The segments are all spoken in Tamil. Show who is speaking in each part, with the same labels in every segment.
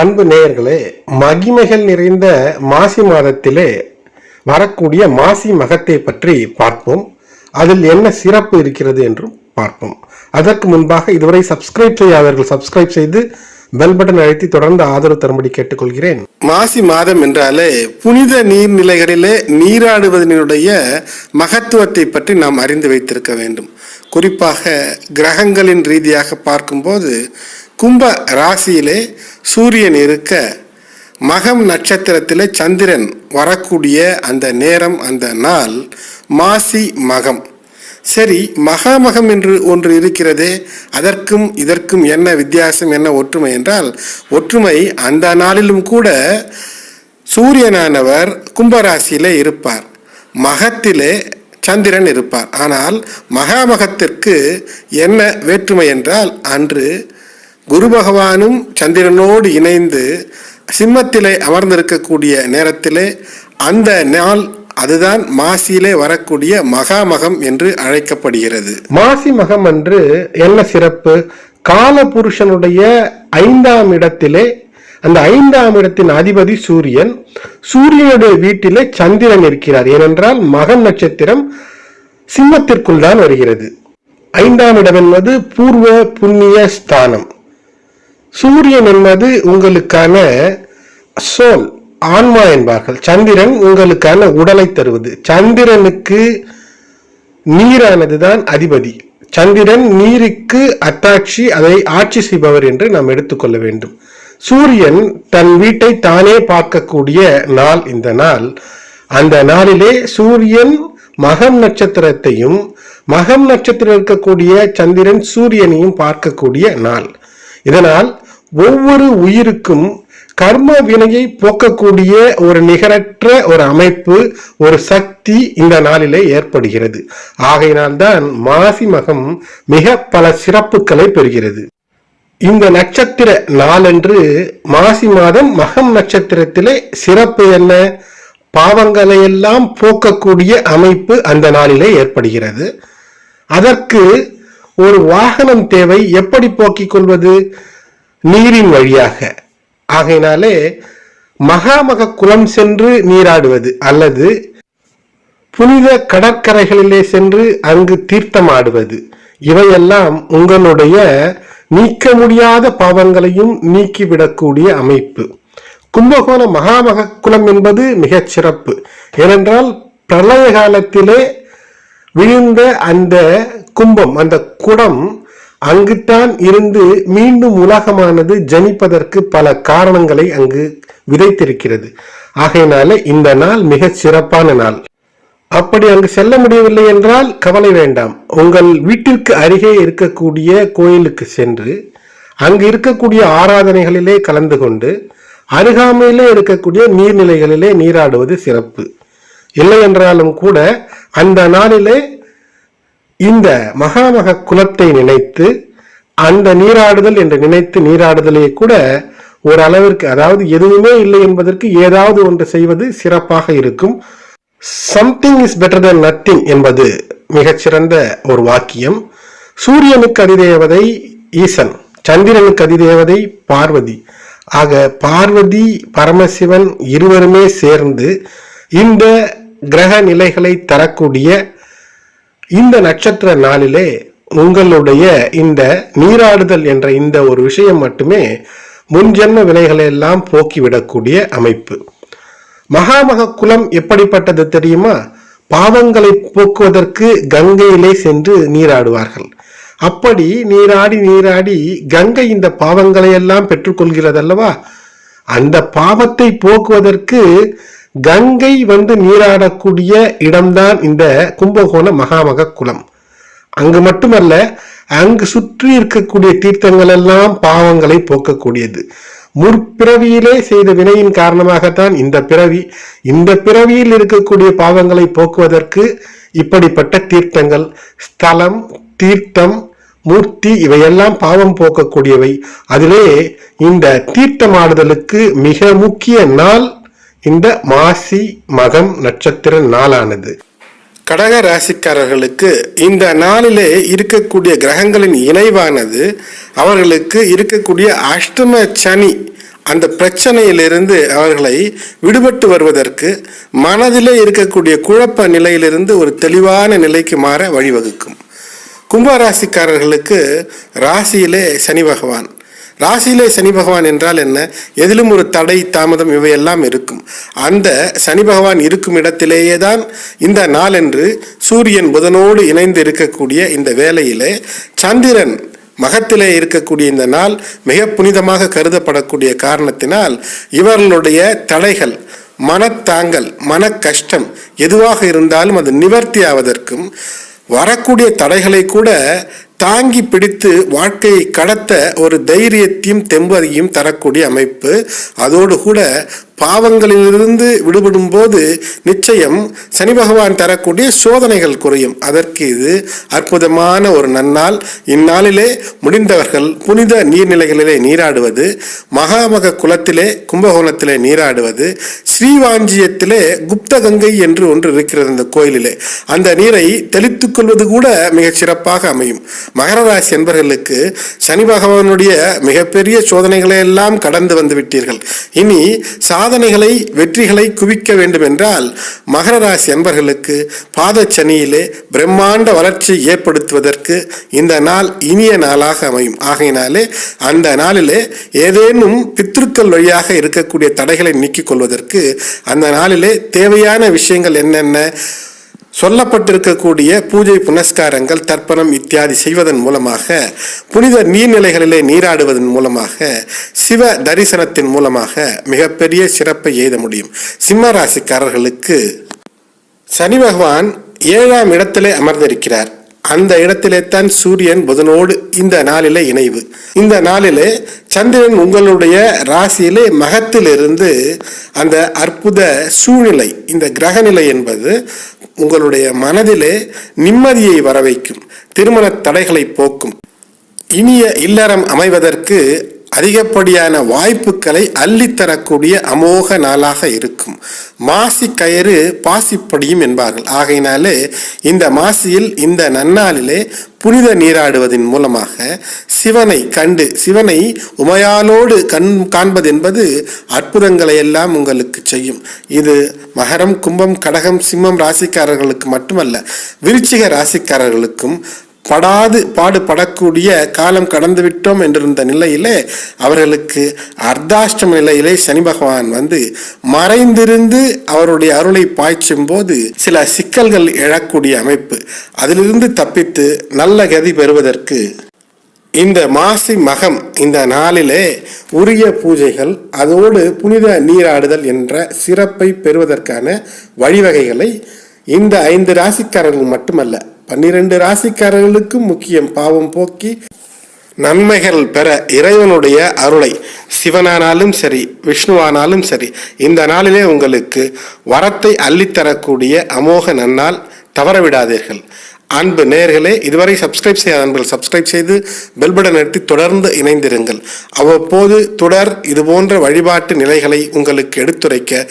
Speaker 1: அன்பு நேயர்களே மகிமைகள் நிறைந்த மாசி மாதத்திலே வரக்கூடிய மாசி மகத்தை பற்றி பார்ப்போம். அதில் என்ன சிறப்பு இருக்கிறது என்றும் பார்ப்போம். அதற்கு முன்பாக இதுவரை சப்ஸ்கிரைப் செய்யாதவர்கள் சப்ஸ்கிரைப் செய்து பெல் பட்டன் அழைத்து தொடர்ந்து ஆதரவு தரும்படி கேட்டுக்கொள்கிறேன். மாசி மாதம் என்றாலே புனித நீர்நிலைகளிலே நீராடுவதனுடைய மகத்துவத்தை பற்றி நாம் அறிந்து வைத்திருக்க வேண்டும். குறிப்பாக கிரகங்களின் ரீதியாக பார்க்கும்போது கும்ப ராசியிலே சூரியன் இருக்க மகம் நட்சத்திரத்தில் சந்திரன் வரக்கூடிய அந்த நேரம் அந்த நாள் மாசி மகம். சரி மகாமகம் என்று ஒன்று இருக்கிறதே அதற்கும் இதற்கும் என்ன வித்தியாசம் என்ன ஒற்றுமை என்றால் ஒற்றுமை அந்த நாளிலும் கூட சூரியனானவர் கும்பராசியிலே இருப்பார். மகத்திலே சந்திரன் இருப்பார். ஆனால் மகாமகத்திற்கு என்ன வேற்றுமை என்றால் அன்று குரு பகவானும் சந்திரனோடு இணைந்து சிம்மத்திலே அமர்ந்திருக்கக்கூடிய நேரத்திலே அந்த நாள் அதுதான் மாசியிலே வரக்கூடிய மகாமகம் என்று அழைக்கப்படுகிறது. மாசி மகம் அன்று என்ன சிறப்பு? காலபுருஷனுடைய ஐந்தாம் இடத்திலே அந்த ஐந்தாம் இடத்தின் அதிபதி சூரியன் சூரியனுடைய வீட்டிலே சந்திரன் இருக்கிறார். ஏனென்றால் மகம் நட்சத்திரம் சிம்மத்திற்குள் தான் வருகிறது. ஐந்தாம் இடம் என்பது பூர்வ புண்ணிய ஸ்தானம். சூரியன் என்பது உங்களுக்கான சோல் ஆன்மா என்பார்கள். சந்திரன் உங்களுக்கான உடலை தருவது. சந்திரனுக்கு நீரானது தான் அதிபதி. சந்திரன் நீருக்கு அத்தாட்சி அதை ஆட்சி செய்பவர் என்று நாம் எடுத்துக்கொள்ள வேண்டும். சூரியன் தன் வீட்டை தானே பார்க்கக்கூடிய நாள் இந்த நாள். அந்த நாளிலே சூரியன் மகம் நட்சத்திரத்தையும் மகம் நட்சத்திரம் இருக்கக்கூடிய சந்திரன் சூரியனையும் பார்க்கக்கூடிய நாள். இதனால் ஒவ்வொரு உயிருக்கும் கர்ம வினையை போக்கக்கூடிய ஒரு நிகரற்ற ஒரு அமைப்பு ஒரு சக்தி இந்த நாளிலே ஏற்படுகிறது. ஆகையினால்தான் மாசி மகம் மிக பல சிறப்புகளை பெறுகிறது. இந்த நட்சத்திர நாளன்று மாசி மாதம் மகம் நட்சத்திரத்திலே சிறப்பு என்ன? பாவங்களை எல்லாம் போக்கக்கூடிய அமைப்பு அந்த நாளிலே ஏற்படுகிறது. அதற்கு ஒரு வாகனம் தேவை. எப்படி போக்கிக் கொள்வது? நீரின் வழியாக. ஆகையினாலே மகாமக குளம் சென்று நீராடுவது அல்லது புனித கடற்கரைகளிலே சென்று அங்கு தீர்த்தமாடுவது. இவையெல்லாம் உங்களுடைய நீக்க முடியாத பாவங்களையும் நீக்கிவிடக்கூடிய அமைப்பு. கும்பகோண மகாமக குளம் என்பது மிகச் சிறப்பு. ஏனென்றால் பிரளய காலத்திலே விழுந்த அந்த கும்பம் அந்த குடம் அங்குத்தான் இருந்து மீண்டும் உலகமானது ஜனிப்பதற்கு பல காரணங்களை அங்கு விதைத்திருக்கிறது. ஆகையினால இந்த நாள் மிக சிறப்பான நாள். அப்படி அங்கு செல்ல முடியவில்லை என்றால் கவலை வேண்டாம். உங்கள் வீட்டிற்கு அருகே இருக்கக்கூடிய கோயிலுக்கு சென்று அங்கு இருக்கக்கூடிய ஆராதனைகளிலே கலந்து கொண்டு அருகாமையிலே இருக்கக்கூடிய நீர்நிலைகளிலே நீராடுவது சிறப்பு. இல்லை என்றாலும் கூட அந்த நாளிலே இந்த மகாமக குலத்தை நினைத்து அந்த நீராடுதல் என்று நினைத்து நீராடுதலே கூட ஒரு அளவிற்கு அதாவது எதுவுமே இல்லை என்பதற்கு ஏதாவது ஒன்று செய்வது சிறப்பாக இருக்கும். Something is better than nothing என்பது மிகச்சிறந்த ஒரு வாக்கியம். சூரியனுக்கு அதிதேவதை ஈசன் சந்திரனுக்கு அதிதேவதை பார்வதி. ஆக பார்வதி பரமசிவன் இருவருமே சேர்ந்து இந்த கிரக நிலைகளை தரக்கூடிய இந்த நட்சத்திர நாளிலே உங்களுடைய இந்த நீராடுதல் என்ற இந்த ஒரு விஷயம் மட்டுமே முன்ஜென்ம வினைகளை எல்லாம் போக்கிவிடக்கூடிய அமைப்பு. மகாமக குலம் எப்படிப்பட்டது தெரியுமா? பாவங்களை போக்குவதற்கு கங்கையிலே சென்று நீராடுவார்கள். அப்படி நீராடி நீராடி கங்கை இந்த பாவங்களை எல்லாம் பெற்றுக்கொள்கிறது அல்லவா அந்த பாவத்தை போக்குவதற்கு கங்கை வந்து நீராடக்கூடிய இடம்தான் இந்த கும்பகோண மகாமக குளம். அங்கு மட்டுமல்ல அங்கு சுற்றி இருக்கக்கூடிய தீர்த்தங்கள் எல்லாம் பாவங்களை போக்கக்கூடியது. முற்பிறவியிலே செய்த வினையின் காரணமாகத்தான் இந்த பிறவி இந்த பிறவியில் இருக்கக்கூடிய பாவங்களை போக்குவதற்கு இப்படிப்பட்ட தீர்த்தங்கள் ஸ்தலம் தீர்த்தம் மூர்த்தி இவையெல்லாம் பாவம் போக்கக்கூடியவை. அதிலே இந்த தீர்த்தமாடுதலுக்கு மிக முக்கிய நாள் இந்த மாசி மகம் நட்சத்திர நாளானது. கடக ராசிக்காரர்களுக்கு இந்த நாளிலே இருக்கக்கூடிய கிரகங்களின் இணைவானது அவர்களுக்கு இருக்கக்கூடிய அஷ்டம சனி அந்த பிரச்சனையிலிருந்து அவர்களை விடுபட்டு வருவதற்கு மனதிலே இருக்கக்கூடிய குழப்ப நிலையிலிருந்து ஒரு தெளிவான நிலைக்கு மாற வழிவகுக்கும். கும்பராசிக்காரர்களுக்கு ராசியிலே சனி பகவான். ராசியிலே சனி பகவான் என்றால் என்ன? எதிலும் ஒரு தடை தாமதம் இவையெல்லாம் இருக்கும். அந்த சனி பகவான் இருக்கும் இடத்திலேயே தான் இந்த நாளென்று சூரியன் புதனோடு இணைந்து இருக்கக்கூடிய இந்த வேலையிலே சந்திரன் மகத்திலே இருக்கக்கூடிய இந்த நாள் மிக புனிதமாக கருதப்படக்கூடிய காரணத்தினால் இவர்களுடைய தடைகள் மனத்தாங்கல் மன கஷ்டம் எதுவாக இருந்தாலும் அது நிவர்த்தி ஆவதற்கும் வரக்கூடிய தடைகளை கூட தாங்கி பிடித்து வாழ்க்கையை கடத்த ஒரு தைரியத்தையும் தெம்பதையும் தரக்கூடிய அமைப்பு. அதோடு கூட பாவங்களிலிருந்து விடுபடும் போது நிச்சயம் சனி பகவான் தரக்கூடிய சோதனைகள் குறையும். அதற்கு இது அற்புதமான ஒரு நன்னாள். இந்நாளிலே முடிந்தவர்கள் புனித நீர்நிலைகளிலே நீராடுவது மகாமக குலத்திலே கும்பகோணத்திலே நீராடுவது ஸ்ரீவாஞ்சியத்திலே குப்த கங்கை என்று ஒன்று இருக்கிறது அந்த கோயிலிலே. அந்த நீரை தெளித்துக் கொள்வது கூட மிகச் சிறப்பாக அமையும். மகர ராசி என்பர்களுக்கு சனி பகவானுடைய மிகப்பெரிய சோதனைகளை எல்லாம் கடந்து வந்து விட்டீர்கள். இனி சா சாதனைகளை வெற்றிகளை குவிக்க வேண்டும் என்றால் மகர ராசி அன்பர்களுக்கு பாதச்சனியிலே பிரம்மாண்ட வளர்ச்சி ஏற்படுத்துவதற்கு இந்த நாள் இனிய நாளாக அமையும். ஆகையினாலே அந்த நாளிலே ஏதேனும் பித்ருக்கள் வழியாக இருக்கக்கூடிய தடைகளை நீக்கிக் கொள்வதற்கு அந்த நாளிலே தேவையான விஷயங்கள் என்னென்ன? சொல்லப்பட்டிருக்கக்கூடிய பூஜை புனஸ்காரங்கள் தர்ப்பணம் இத்தியாதி செய்வதன் மூலமாக புனித நீர்நிலைகளிலே நீராடுவதன் மூலமாக சிவ தரிசனத்தின் மூலமாக மிகப்பெரிய சிறப்பை எய்த முடியும். சிம்ம ராசிக்காரர்களுக்கு சனி பகவான் ஏழாம் இடத்திலே அமர்ந்திருக்கிறார். அந்த இடத்திலே தான் சூரியன் புதனோடு இந்த நாளிலே இணைவு. இந்த நாளிலே சந்திரன் உங்களுடைய ராசியிலே மகத்திலிருந்து அந்த அற்புத சூழ்நிலை இந்த கிரகநிலை என்பது உங்களுடைய மனதிலே நிம்மதியை வர வைக்கும் திருமண தடைகளை போக்கும். இனிய இல்லறம் அமைவதற்கு அதிகப்படியான வாய்ப்புகளை அள்ளித்தரக்கூடிய அமோக நாளாக இருக்கும். மாசி கயிறு பாசிப்படியும் என்பார்கள். ஆகையினாலே இந்த மாசியில் இந்த நன்னாளிலே புனித நீராடுவதன் மூலமாக சிவனை கண்டு சிவனை உமையாலோடு கண் காண்பது என்பது அற்புதங்களை எல்லாம் உங்களுக்கு செய்யும். இது மகரம் கும்பம் கடகம் சிம்மம் ராசிக்காரர்களுக்கு மட்டுமல்ல விருச்சிக ராசிக்காரர்களுக்கும் படாது பாடுபடக்கூடிய காலம் கடந்து விட்டோம் என்றிருந்த நிலையிலே அவர்களுக்கு அர்த்தாஷ்டம நிலையிலே சனி பகவான் வந்து மறைந்திருந்து அவருடைய அருளை பாய்ச்சும் போது சில சிக்கல்கள் எழக்கூடிய அமைப்பு. அதிலிருந்து தப்பித்து நல்ல கதி பெறுவதற்கு இந்த மாசி மகம் இந்த நாளிலே உரிய பூஜைகள் அதோடு புனித நீராடுதல் என்ற சிறப்பை பெறுவதற்கான வழிவகைகளை இந்த ஐந்து ராசிக்காரர்கள் மட்டுமல்ல பன்னிரண்டு ராசிக்காரர்களுக்கும் முக்கியம் பாவம் போக்கி நன்மைகள் பெற இறைவனுடைய அருளை. சிவனானாலும் சரி விஷ்ணுவானாலும் சரி இந்த நாளிலே உங்களுக்கு வரத்தை அள்ளித்தரக்கூடிய அமோக நன்னால் தவறவிடாதீர்கள். அன்பு நேர்களே இதுவரை சப்ஸ்கிரைப் செய்யாத அன்பர்கள் சப்ஸ்கிரைப் செய்து பெல் பட்டன் தொடர்ந்து இணைந்திருங்கள். அவ்வப்போது தொடர் இது போன்ற வழிபாட்டு நிலைகளை உங்களுக்கு எடுத்துரைக்க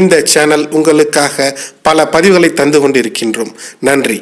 Speaker 1: இந்த சேனல் உங்களுக்காக பல பதிவுகளை தந்து கொண்டிருக்கின்றோம். நன்றி.